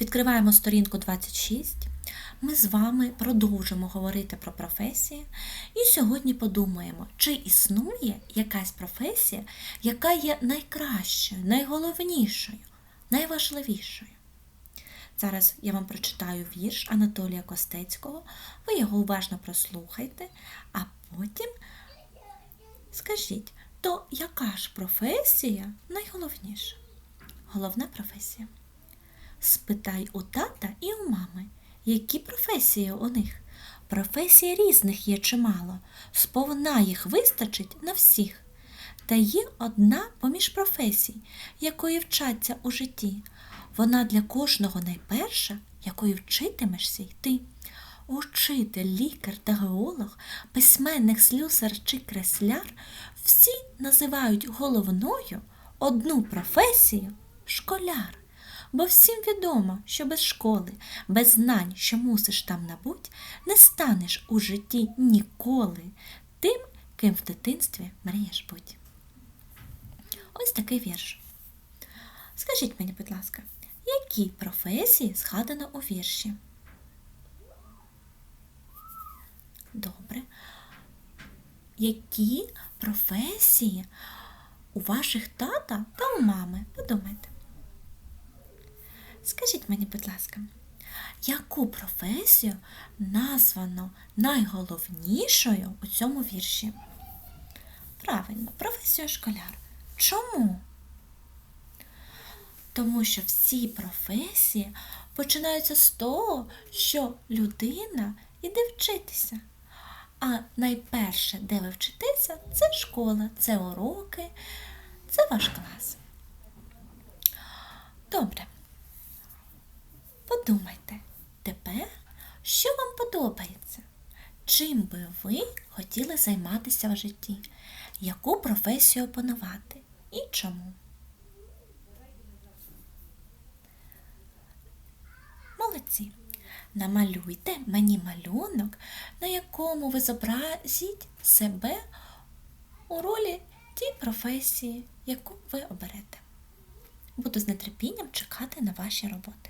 Відкриваємо сторінку 26. Ми з вами продовжимо говорити про професії. І сьогодні подумаємо, чи існує якась професія, яка є найкращою, найголовнішою, найважливішою. Зараз я вам прочитаю вірш Анатолія Костецького. Ви його уважно прослухайте, а потім скажіть, то яка ж професія найголовніша? Головна професія. Спитай у тата і у мами, які професії у них. Професій різних є чимало, сповна їх вистачить на всіх. Та є одна поміж професій, якої вчаться у житті. Вона для кожного найперша, якою вчитимешся й ти. Учитель, лікар та геолог, письменник, слюсар чи кресляр всі називають головною одну професію школяр. Бо всім відомо, що без школи, без знань, що мусиш там набуть, не станеш у житті ніколи тим, ким в дитинстві мрієш бути. Ось такий вірш. Скажіть мені, будь ласка, які професії згадано у вірші? Добре. Які професії у ваших тата та у мами? Подумайте. Скажіть мені, будь ласка, яку професію названо найголовнішою у цьому вірші? Правильно, професію школяр. Чому? Тому що всі професії починаються з того, що людина іде вчитися. А найперше, де ви вчитеся, це школа, це уроки, це ваш клас. Добре. Подумайте тепер, що вам подобається? Чим би ви хотіли займатися в житті? Яку професію опанувати і чому? Молодці. Намалюйте мені малюнок, на якому ви зобразіть себе у ролі тій професії, яку ви оберете. Буду з нетерпінням чекати на ваші роботи.